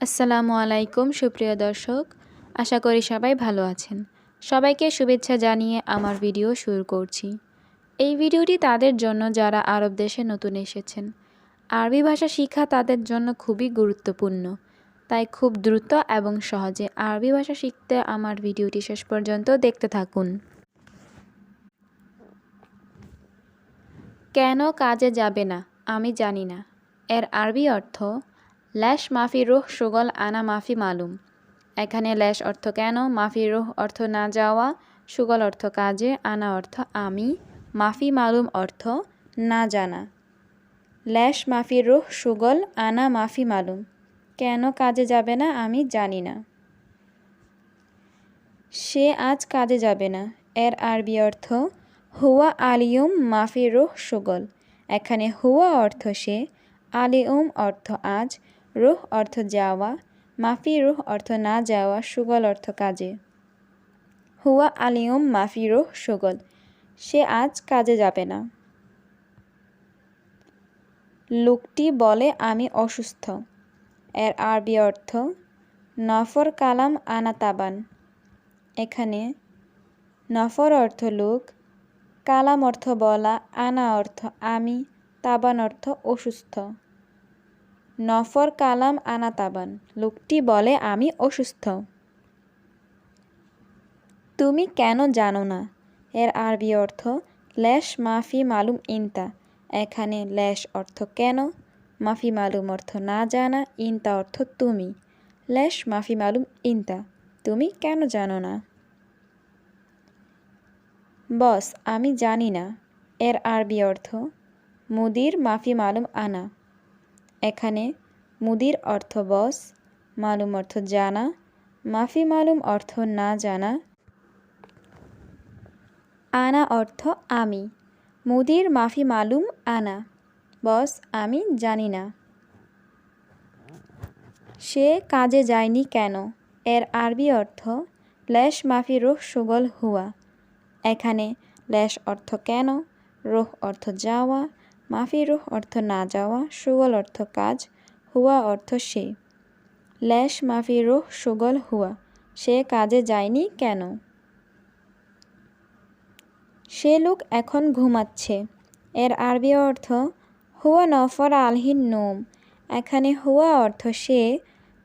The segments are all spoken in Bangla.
আসসালামু আলাইকুম, সুপ্রিয় দর্শক। আশা করি সবাই ভালো আছেন। সবাইকে শুভেচ্ছা জানিয়ে আমার ভিডিও শুরু করছি। এই ভিডিওটি তাদের জন্য যারা আরব দেশে নতুন এসেছেন। আরবি ভাষা শিক্ষা তাদের জন্য খুবই গুরুত্বপূর্ণ। তাই খুব দ্রুত এবং সহজে আরবি ভাষা শিখতে আমার ভিডিওটি শেষ পর্যন্ত দেখতে থাকুন। কেন কাজে যাবে না? আমি জানি না। এর আরবি অর্থ ল্যাশ মাফি রুহ সুগল আনা মাফি মালুম। এখানে ল্যাশ অর্থ কেন? মাফি রুহ অর্থ না যাওয়া, সুগল অর্থ কাজে, আনা অর্থ আমি, মাফি মালুম অর্থ না জানা। ল্যাশ মাফি রুহ সুগল আনা মাফি মালুম। কেন কাজে যাবে না আমি জানি না। সে আজ কাজে যাবে না। এর আরবি অর্থ, হুয়া আলিয়ুম মাফি রুহ সুগল। এখানে হুয়া অর্থ সে, আলিউম অর্থ আজ রুহ অর্থ যাওয়া, মাফি রুহ অর্থ না যাওয়া, সুগল অর্থ কাজে। হুয়া আলিয়ম, মাফি রুহ সুগল। সে আজ কাজে যাবে না। লোকটি বলে, আমি অসুস্থ। এর আরবি অর্থ, নফর কালাম আনাতাবান। এখানে নফর অর্থ লোক, কালাম অর্থ বলা, আনা অর্থ আমি, তাবান অর্থ অসুস্থ। নফর কালাম আনা তাবান লোকটি বলে, আমি অসুস্থ। তুমি কেন জানো না? এর আরবি অর্থ ল্যাশ মাফি মালুম ইনতা। এখানে ল্যাশ অর্থ কেন? মাফি মালুম অর্থ না জানা, ইনতা অর্থ তুমি। ল্যাশ মাফি মালুম ইনতা, তুমি কেন জানো না? বস, আমি জানি না। এর আরবি অর্থ, মুদির মাফি মালুম আনা। এখানে মুদির অর্থ বস, মালুম অর্থ জানা, মাফি মালুম অর্থ না জানা। আনা অর্থ আমি, মুদির মাফি মালুম আনা, বস আমি জানি না। সে কাজে যায়নি কেন? এর আরবি অর্থ ল্যাশ মাফি রুহ সুগল হুয়া। এখানে ল্যাশ অর্থ কেন? রুহ অর্থ যাওয়া মাফি রুহ অর্থ না যাওয়া, সুগল অর্থ কাজ, হুয়া অর্থ সে। ল্যাশ মাফি রুহ সুগল হুয়া, সে কাজে যায়নি কেন? সে লোক এখন ঘুমাচ্ছে। এর আরবি অর্থ, হুয়া নফর আলহিন নোম। এখানে হুয়া অর্থ সে,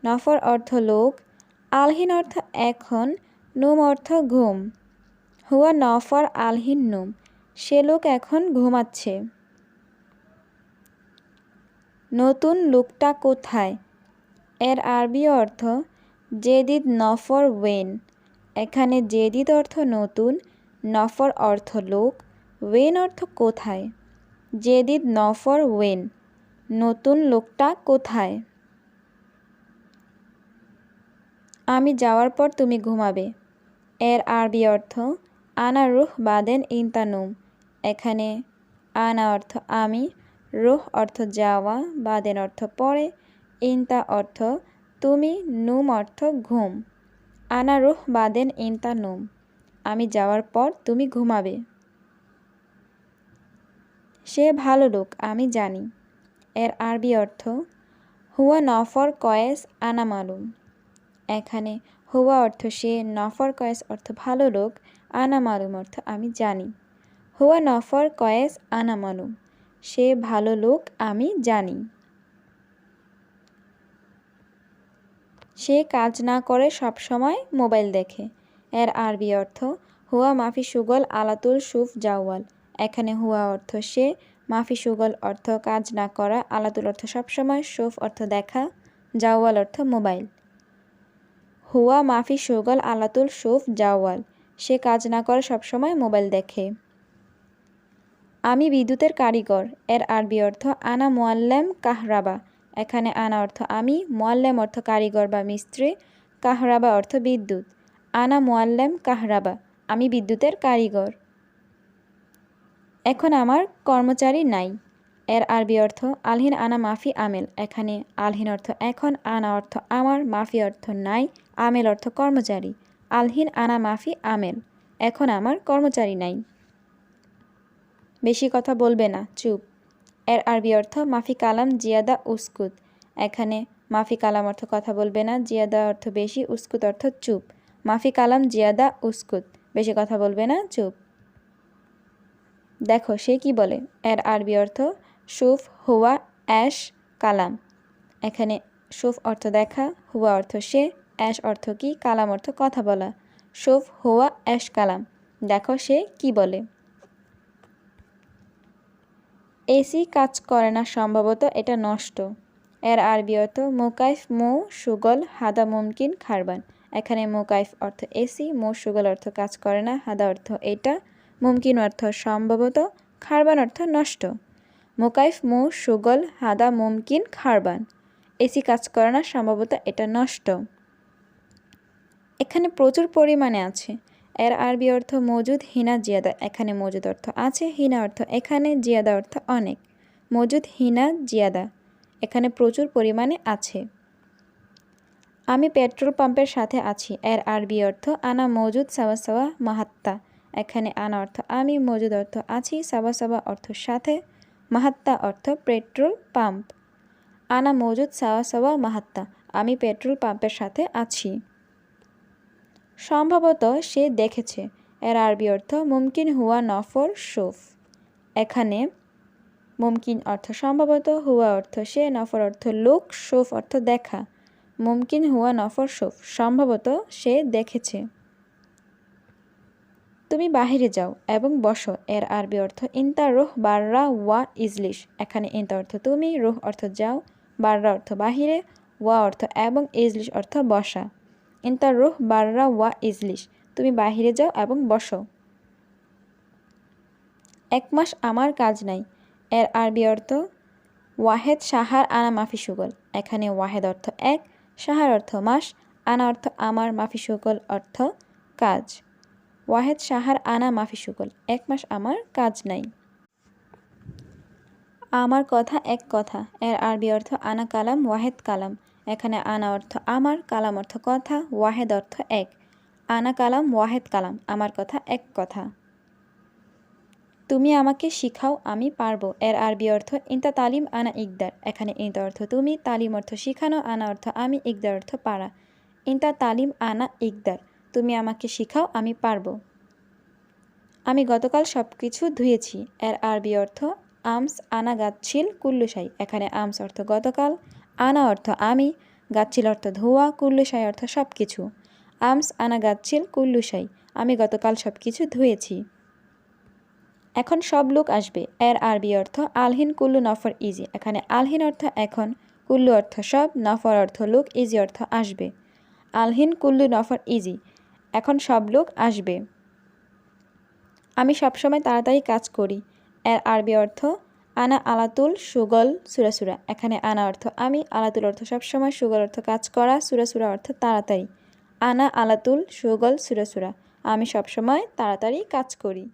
নফর অর্থ লোক। আলহিন অর্থ এখন, নোম অর্থ ঘুম। হুয়া নফর আলহিন নোম। সে লোক এখন ঘুমাচ্ছে। নতুন লোকটা কোথায়? এর আরবি অর্থ, জেদিদ নফর ওয়েন। এখানে জেদিদ অর্থ নতুন, নফর অর্থ লোক, ওয়েন অর্থ কোথায়? জেদিদ নফর ওয়েন, নতুন লোকটা কোথায়? আমি যাওয়ার পর তুমি ঘুমাবে। এর আরবি অর্থ, আনা রুহ বাদেন ইনতানুম। এখানে আনা অর্থ, আমি রুহ অর্থ যাওয়া, বাদেন অর্থ পরে ইনতা অর্থ তুমি, নুম অর্থ ঘুম। আনা রুহ, বাদেন ইনতা নুম। আমি যাওয়ার পর তুমি ঘুমাবে। সে ভালো লোক, আমি জানি। এর আরবি অর্থ, হুয়া নফর কয়েস, আনা মালুম। এখানে হুয়া অর্থ সে, নফর কয়েস অর্থ ভালো লোক, আনা মালুম অর্থ আমি জানি। হুয়া নফর কয়েস, আনা মালুম। সে ভালো লোক আমি জানি। সে কাজ না করে সব সময় মোবাইল দেখে। এর আরবি অর্থ, হুয়া মাফি সুগল আলাতুল সুফ জাওয়াল। এখানে হুয়া অর্থ সে, মাফি সুগল অর্থ কাজ না করা, আলাতুল অর্থ সবসময় সুফ অর্থ দেখা, জাওয়াল অর্থ মোবাইল। হুয়া মাফি সুগল আলাতুল সুফ জাওয়াল। সে কাজ না করে সবসময় মোবাইল দেখে। আমি বিদ্যুতের কারিগর। এর আরবি অর্থ আনা মোয়াল্লেম কাহরাবা। এখানে আনা অর্থ আমি, মোয়াল্লেম অর্থ কারিগর বা মিস্ত্রি, কাহরাবা অর্থ বিদ্যুৎ। আনা মোয়াল্লেম কাহরাবা, আমি বিদ্যুতের কারিগর। এখন আমার কর্মচারী নাই। এর আরবি অর্থ আলহিন আনা মাফি আমেল। এখানে আলহিন অর্থ এখন, আনা অর্থ আমার, মাফি অর্থ নাই, আমেল অর্থ কর্মচারী। আলহিন আনা মাফি আমেল। এখন আমার কর্মচারী নাই। বেশি কথা বলবে না, চুপ। এর আরবি অর্থ মাফি কালাম, জিয়াদা, উস্কুত। এখানে মাফি কালাম অর্থ কথা বলবে না, জিয়াদা অর্থ বেশি, উস্কুত অর্থ চুপ। মাফি কালাম, জিয়াদা, উস্কুত। বেশি কথা বলবে না, চুপ। দেখো, সে কি বলে? এর আরবি অর্থ, সুফ হুয়া অ্যাশ কালাম। এখানে, সুফ অর্থ দেখা, হুয়া অর্থ সে, অ্যাশ অর্থ কি, কালাম অর্থ কথা বলা। সুফ হুয়া অ্যাশ কালাম। দেখো, সে কি বলে? এসি কাজ করে না সম্ভবত এটা নষ্ট। এর আরবি অর্থ মোকাইফ, মো, সুগল, হাদা, মুমকিন, খারবান। এখানে মোকাইফ অর্থ এসি, মো, সুগল অর্থ কাজ করে না, হাদা অর্থ এটা, মুমকিন অর্থ সম্ভবত খারবান অর্থ নষ্ট। মোকাইফ, মো, সুগল, হাদা, মুমকিন, খারবান। এসি কাজ করে না সম্ভবত এটা নষ্ট। এখানে প্রচুর পরিমাণে আছে। এর আরবি অর্থ মজুদ, হিনা, জিয়াদা। এখানে মজুদ অর্থ আছে, হিনা অর্থ এখানে, জিয়াদা অর্থ অনেক। মজুদ, হিনা, জিয়াদা। এখানে প্রচুর পরিমাণে আছে। আমি পেট্রোল পাম্পের সাথে আছি। এর আরবি অর্থ, আনা মজুদ, সাওয়া সাওয়া, মাহাত্তা। এখানে আনা অর্থ আমি, মজুদ অর্থ আছি সাবা সাবা অর্থ সাথে, মাহাত্তা অর্থ পেট্রোল পাম্প। আনা মজুদ, সাওয়া সাওয়া, মাহাত্তা। আমি পেট্রোল পাম্পের সাথে আছি। সম্ভবত সে দেখেছে। এর আরবি অর্থ মুমকিন হুয়া নফর শোফ এখানে মুমকিন অর্থ সম্ভবত, হুয়া অর্থ সে, নফর অর্থ লোক শোফ অর্থ দেখা। মুমকিন হুয়া নফর শোফ সম্ভবত সে দেখেছে। তুমি বাহিরে যাও এবং বসো। এর আরবি অর্থ ইন্তা রোহ বাররা ওয়া ইজলিশ। এখানে ইন্তা অর্থ তুমি, রোহ অর্থ যাও, বাররা অর্থ বাহিরে, ওয়া অর্থ এবং ইজলিশ অর্থ বসা। ইন্তা রোহ বাররা ওয়া ইজলিশ। তুমি বাহিরে যাও এবং বসো। এক মাস আমার কাজ নাই। এর আরবি অর্থ, ওয়াহেদ সাহার আনা মাফি সুগল। এখানে ওয়াহেদ অর্থ এক, সাহার অর্থ মাস। আনা অর্থ আমার মাফি সুগল অর্থ কাজ। ওয়াহেদ সাহার আনা মাফি সুগল, এক মাস আমার কাজ নাই। আমার কথা এক কথা। এর আরবি অর্থ আনা কালাম, ওয়াহেদ কালাম। এখানে আনা অর্থ আমার, কালাম অর্থ কথা, ওয়াহেদ অর্থ এক। আনা কালাম, ওয়াহেদ কালাম, আমার কথা এক কথা। তুমি আমাকে শিখাও, আমি পারব। এর আরবি অর্থ ইন্তা তালিম, আনা ইকদার। এখানে ইন্তা অর্থ তুমি, তালিম অর্থ শিখানো, আনা অর্থ আমি, ইকদার অর্থ পারা। ইন্তা তালিম, আনা ইকদার। তুমি আমাকে শিখাও, আমি পারব। আমি গতকাল সব কিছু ধুয়েছি। এর আরবি অর্থ, আমস আনা গাচ্ছিল কুল্লুসাই এখানে আমস অর্থ গতকাল আনা অর্থ আমি, গাচ্ছিল অর্থ ধোয়া কুল্লুসাই অর্থ সব কিছু আমস আনা গাচ্ছিল কুল্লুসাই আমি গতকাল সব কিছু ধুয়েছি। এখন সব লোক আসবে, এর আরবি অর্থ আলহিন কুল্লু নফর ইজি, এখানে আলহিন অর্থ এখন, কুল্লু অর্থ সব, নফর অর্থ লোক, ইজি অর্থ আসবে। আলহিন কুল্লু নফর ইজি, এখন সব লোক আসবে। আমি সবসময় তাড়াতাড়ি কাজ করি, এর আরবি অর্থ আনা আলাতুল সুগল সুরাসুরা এখানে আনা অর্থ আমি, আলাতুল অর্থ সবসময়, সুগল অর্থ কাজ করা সুরাসুরা অর্থ তাড়াতাড়ি। আনা আলাতুল সুগল সুরাসুরা আমি সবসময় তাড়াতাড়ি কাজ করি।